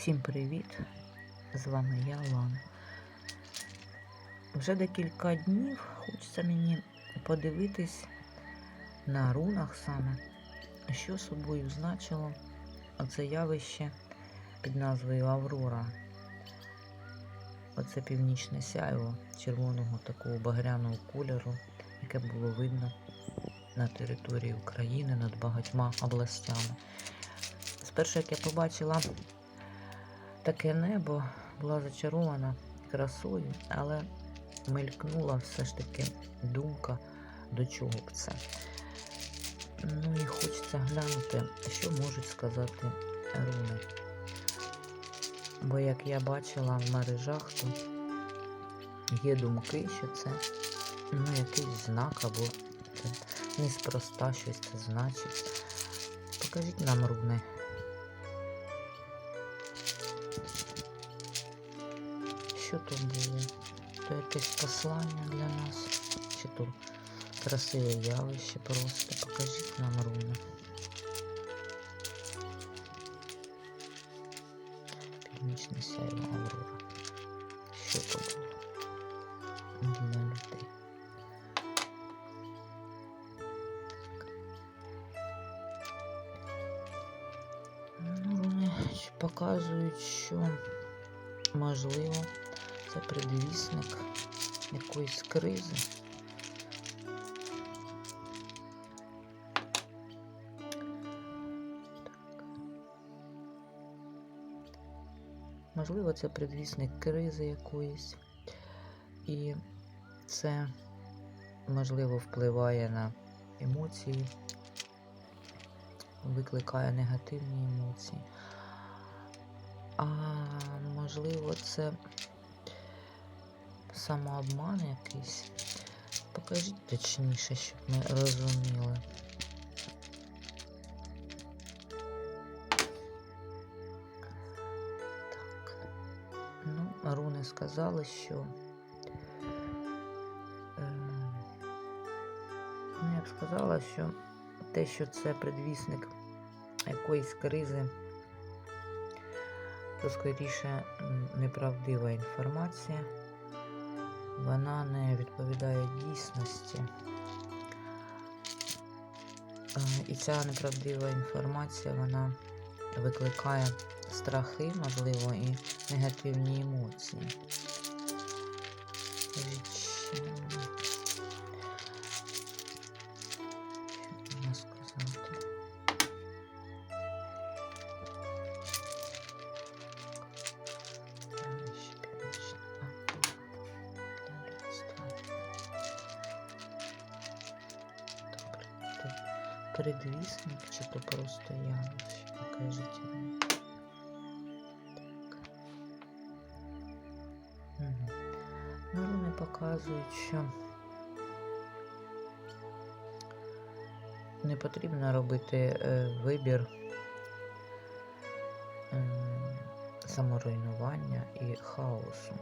Всім привіт! З вами я, Лана. Вже декілька днів хочеться мені подивитись на рунах саме, що собою значило оце явище під назвою Аврора. Оце північне сяйво червоного такого багряного кольору, яке було видно на території України над багатьма областями. Спершу, як я побачила таке небо, була зачарована красою, але мелькнула все ж таки думка, до чого б це. Ну і хочеться глянути, що можуть сказати руни. Бо як я бачила в мережах, то є думки, що це ну, якийсь знак або неспроста щось це значить. Покажіть нам руни. Що то було? То якесь послання для нас? Чи то красиве явище просто? Покажіть нам руни. Північне сяйво Аврора. Що то було? Це предвісник якоїсь кризи. Можливо, це предвісник кризи якоїсь. І це, можливо, впливає на емоції, викликає негативні емоції. А можливо, це самообман якийсь. Покажіть точніше, щоб ми розуміли. Так. Ну, руни сказали, що. е, Ну, я б сказала, що те, що це предвісник якоїсь кризи, то скоріше неправдива інформація. Вона не відповідає дійсності. Е, І ця неправдива інформація вона викликає страхи, можливо, і негативні емоції. Скажіть, не потрібно робити е, вибір ем, саморуйнування і хаосу.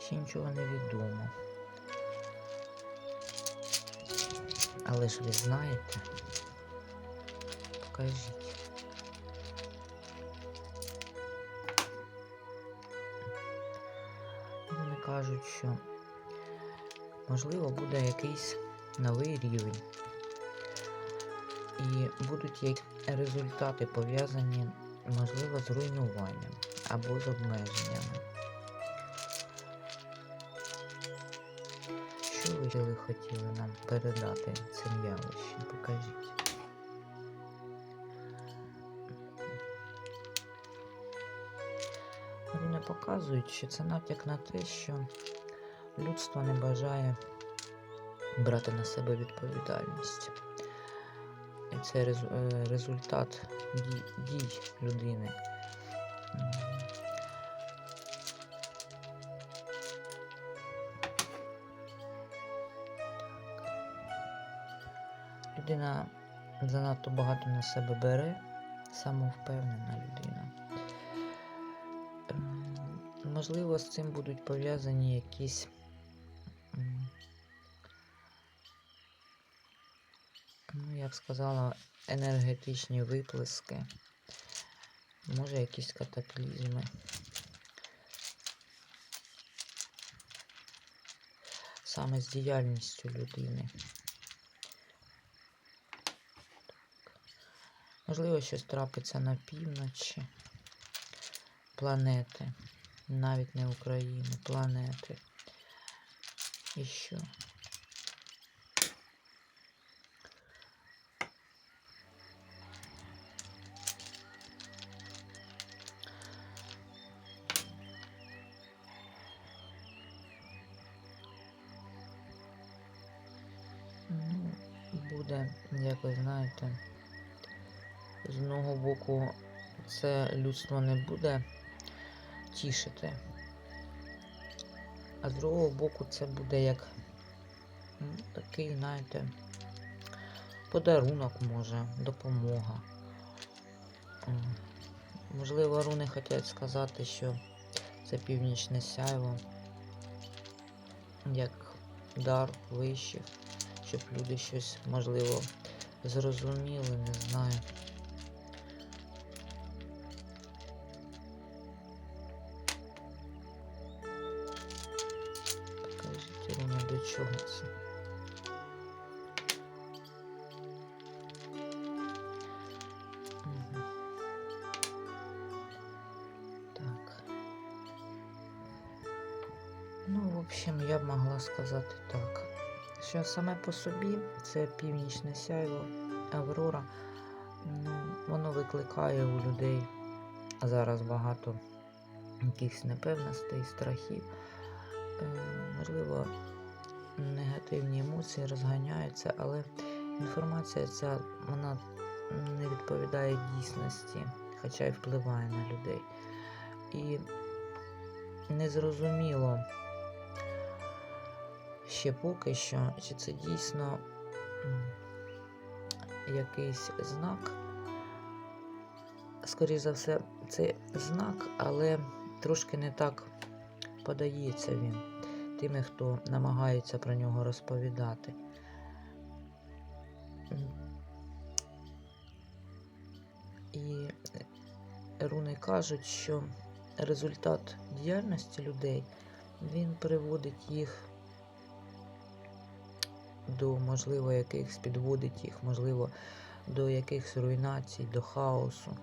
Ще нічого не відомо. Але ж ви знаєте, покажіть. Вони кажуть, що можливо буде якийсь новий рівень. І будуть якісь результати пов'язані, можливо, з руйнуванням або з обмеженнями. Що ви хотіли- нам передати цим явищем? Покажіть. Вони показують, що це натяк на те, що людство не бажає брати на себе відповідальність. Це е, результат дій, дій людини. Людина занадто багато на себе бере, самовпевнена людина. Ем, Можливо, з цим будуть пов'язані якісь б сказала, енергетичні виплески. Може якісь катаклізми. Саме з діяльністю людини. Можливо, щось трапиться на півночі планети. Навіть не України, планети. І що? Ви з одного боку це людство не буде тішити, а з другого боку це буде як такий, знаєте, подарунок може, допомога. Можливо, руни хочуть сказати, що це північне сяйво, як дар вищих, щоб люди щось, можливо, зрозуміли, не знаю. Покажіть, Руна, до чого це? Так. Ну, в общем, я б могла сказати так. Що саме по собі це північне сяйво, Аврора, ну, воно викликає у людей зараз багато якихось непевностей, страхів. Е, можливо, негативні емоції розганяються, але інформація ця вона не відповідає дійсності, хоча й впливає на людей. І незрозуміло ще поки що, чи це дійсно якийсь знак. Скоріше за все, це знак, але трошки не так подається він тими, хто намагається про нього розповідати. І руни кажуть, що результат діяльності людей він приводить їх до, можливо, якихось підводить їх, можливо, до якихось руйнацій, до хаосу.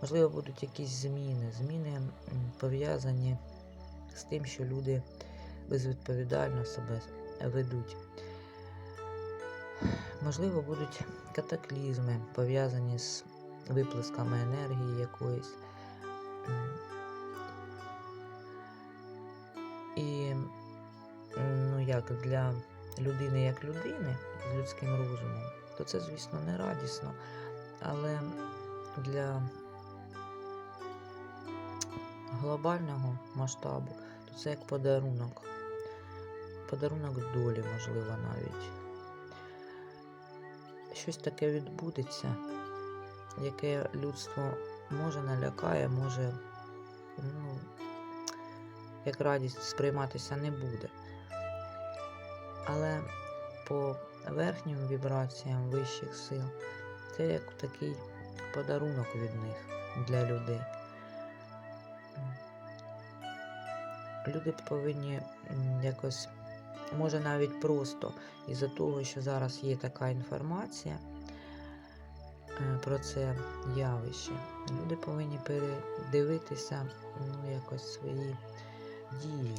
Можливо, будуть якісь зміни. Зміни пов'язані з тим, що люди безвідповідально себе ведуть. Можливо, будуть катаклізми, пов'язані з виплесками енергії якоїсь. І ну як для людини як людини з людським розумом, то це, звісно, не радісно. Але для глобального масштабу, то це як подарунок. Подарунок долі, можливо, навіть. Щось таке відбудеться, яке людство може налякає, може, ну, як радість сприйматися не буде. Але по верхнім вібраціям вищих сил це як такий подарунок від них для людей. Люди повинні якось, може навіть просто із-за того, що зараз є така інформація е, про це явище, люди повинні передивитися ну, якось свої дії,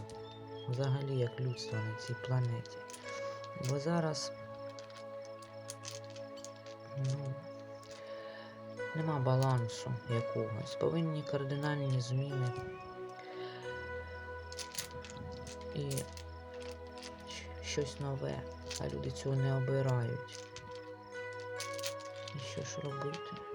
взагалі як людство на цій планеті. Бо зараз ну, нема балансу якогось. Повинні кардинальні зміни. І щось нове, а люди цього не обирають. І що ж робити?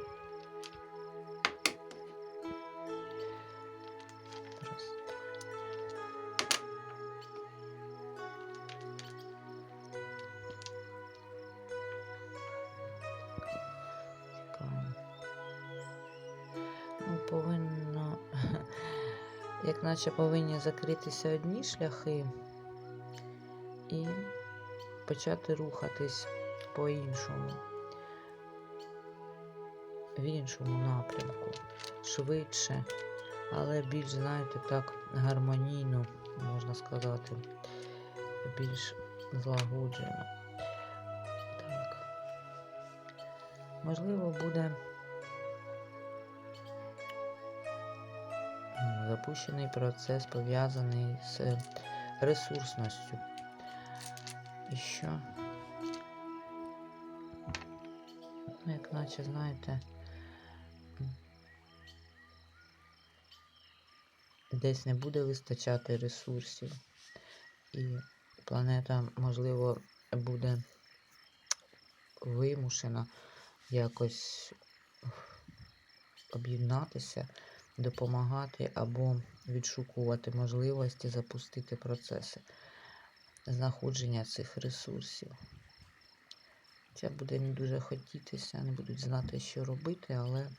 Наче повинні закритися одні шляхи і почати рухатись по-іншому, в іншому напрямку. швидше, але більш, знаєте, так гармонійно, можна сказати, більш злагоджено. Так. Можливо, буде запущений процес пов'язаний з ресурсністю. І що? Ну, як наче, знаєте, десь не буде вистачати ресурсів, і планета, можливо, буде вимушена якось об'єднатися, допомагати або відшукувати можливості запустити процеси знаходження цих ресурсів. Це буде не дуже хотітися, не будуть знати, що робити, але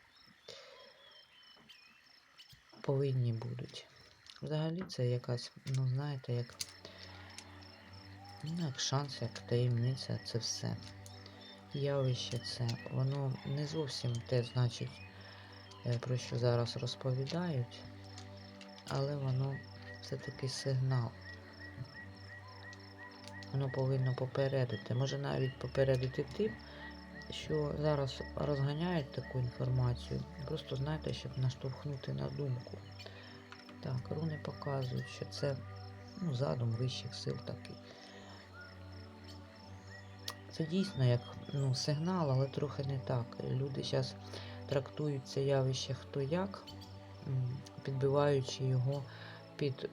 повинні будуть. Взагалі це якась, ну знаєте, як, ну, як шанс, як таємниця, це все. Явище це, воно не зовсім те, значить, про що зараз розповідають, але воно все-таки сигнал. Воно повинно попередити. Може навіть попередити тим, що зараз розганяють таку інформацію. Просто знаєте, щоб наштовхнути на думку. Так, руни показують, що це ну, задум вищих сил такий. Це дійсно як ну, сигнал, але трохи не так. Люди зараз трактують це явище хто як, підбиваючи його під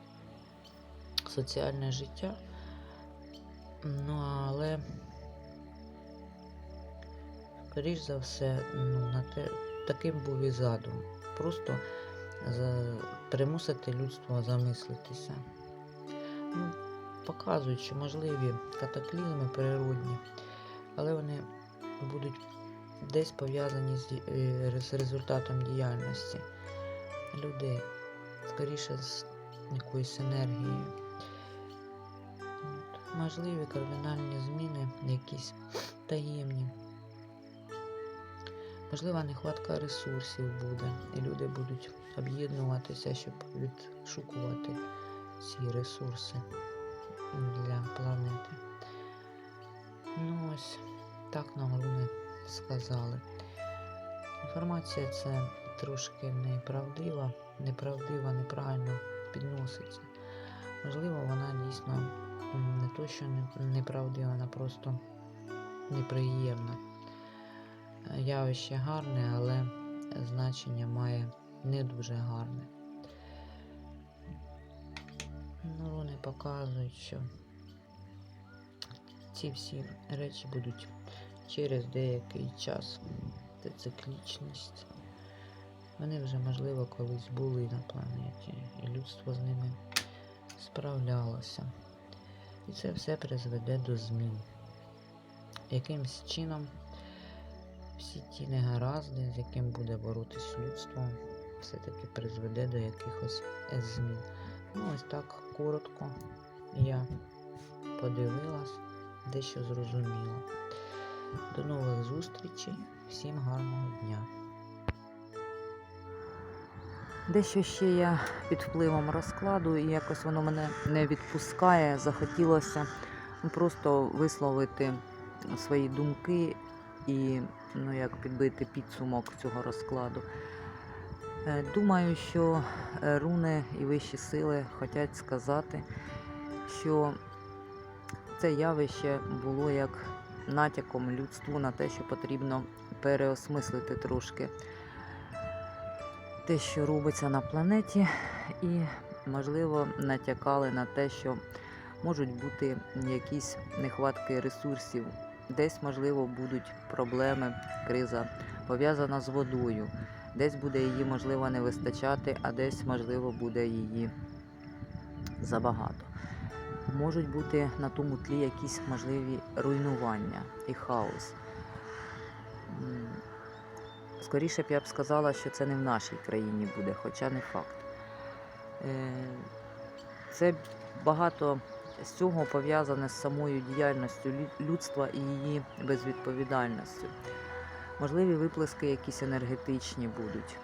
соціальне життя. Ну, але, скоріш за все, ну, на те, таким був і задум. Просто за, примусити людство замислитися. Ну, показують, що можливі катаклізми природні, але вони будуть десь пов'язані з, е, з результатом діяльності людей, скоріше з якоюсь енергією. Можливі кардинальні зміни, якісь таємні. Можлива нехватка ресурсів буде, і люди будуть об'єднуватися, щоб відшукувати ці ресурси для планети. Ну ось так нам руни сказали. Інформація це трошки неправдива, неправдива, неправильно підноситься. Можливо, вона дійсно не то, що неправдива, вона просто неприємна. Явище гарне, але значення має не дуже гарне. Ну, вони показують, що ці всі речі будуть через деякий час. Це циклічність. Вони вже, можливо, колись були на планеті, і людство з ними справлялося. І це все призведе до змін. Якимсь чином всі ті негаразди, з яким буде боротись людство, все-таки призведе до якихось змін. Ну, ось так коротко я подивилась, дещо зрозуміла. До нових зустрічей, всім гарного дня. Дещо ще я під впливом розкладу, і якось воно мене не відпускає. Захотілося просто висловити свої думки і ну, як підбити підсумок цього розкладу. Е, Думаю, що е, руни і вищі сили хочуть сказати, що це явище було як натяком людству на те, що потрібно переосмислити трошки те, що робиться на планеті, і, можливо, натякали на те, що можуть бути якісь нехватки ресурсів. Десь, можливо, будуть проблеми, криза пов'язана з водою. Десь буде її, можливо, не вистачати, а десь, можливо, буде її забагато. Можуть бути на тому тлі якісь можливі руйнування і хаос. Скоріше б я б сказала, що це не в нашій країні буде, хоча не факт. Е, Це багато з цього пов'язане з самою діяльністю людства і її безвідповідальністю. Можливі виплески якісь енергетичні будуть.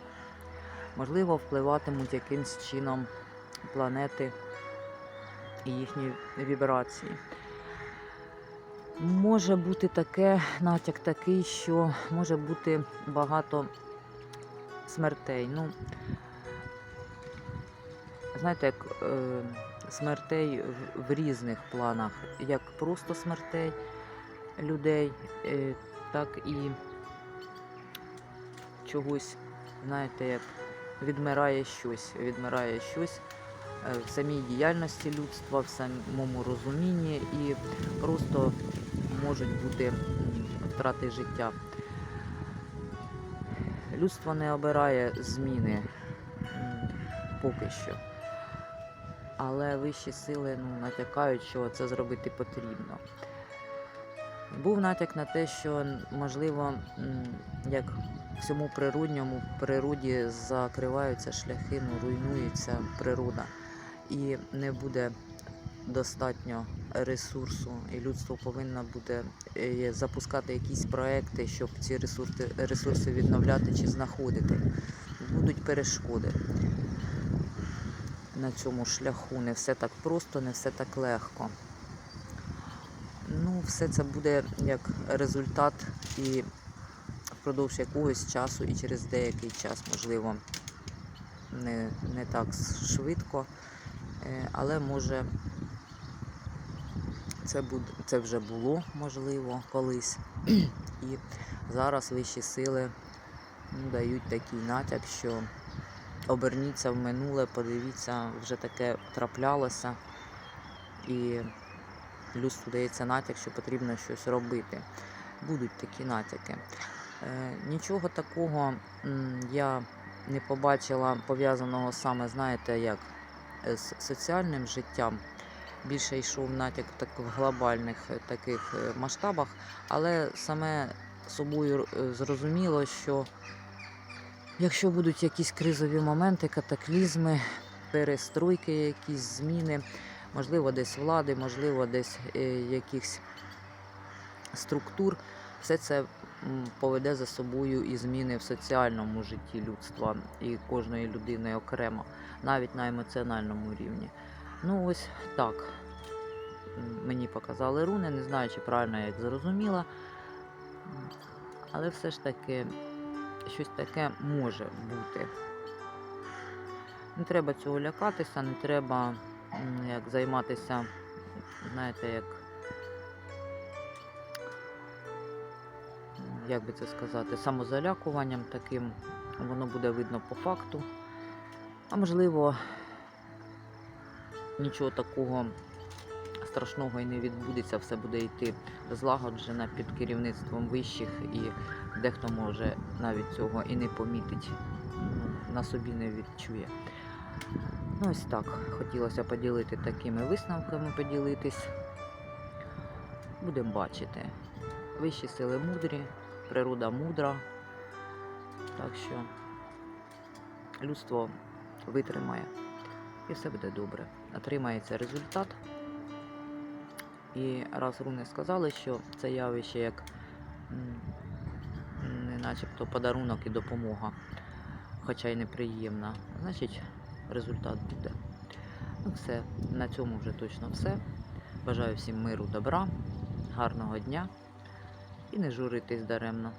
Можливо, впливатимуть якимсь чином планети і їхні вібрації. Може бути таке, натяк такий, що може бути багато смертей. Ну, знаєте, як е, смертей в, різних планах, як просто смертей людей, е, так і чогось, знаєте, як відмирає щось, відмирає щось в самій діяльності людства, в самому розумінні і просто можуть бути втрати життя. Людство не обирає зміни поки що. Але вищі сили ну, натякають, що це зробити потрібно. Був натяк на те, що можливо, як всьому природньому, в природі закриваються шляхи, ну, руйнується природа. І не буде достатньо ресурсу, і людство повинно буде е, запускати якісь проекти, щоб ці ресурси, ресурси відновляти чи знаходити. Будуть перешкоди на цьому шляху. Не все так просто, не все так легко. Ну, все це буде як результат і впродовж якогось часу, і через деякий час, можливо, не, не так швидко, але може це, буде, це вже було можливо колись. І зараз вищі сили ну, дають такий натяк, що оберніться в минуле, подивіться, вже таке траплялося. І людству дається натяк, що потрібно щось робити. Будуть такі натяки. Е, нічого такого я не побачила пов'язаного саме, знаєте, як е, з соціальним життям. Більше йшов натяк так в глобальних е, таких е, масштабах, але саме собою е, зрозуміло, що якщо будуть якісь кризові моменти, катаклізми, перестройки, якісь зміни, можливо, десь влади, можливо, десь якихось структур, все це поведе за собою і зміни в соціальному житті людства і кожної людини окремо, навіть на емоціональному рівні. Ну, ось так. Мені показали руни, не знаю, чи правильно я їх зрозуміла. Але все ж таки щось таке може бути. Не треба цього лякатися, не треба як займатися, знаєте, як. Як би це сказати, самозалякуванням таким, воно буде видно по факту. А можливо, нічого такого страшного і не відбудеться, все буде йти злагоджено під керівництвом вищих, і дехто може навіть цього і не помітить, на собі не відчує. Ну, ось так. Хотілося поділити такими висновками, поділитись. Будемо бачити. Вищі сили мудрі, природа мудра. Так що людство витримає і все буде добре. Отримається результат. І раз руни сказали, що це явище як не начебто подарунок і допомога, хоча й неприємна, значить результат буде. Ну все, на цьому вже точно все. Бажаю всім миру, добра, гарного дня і не журитись даремно.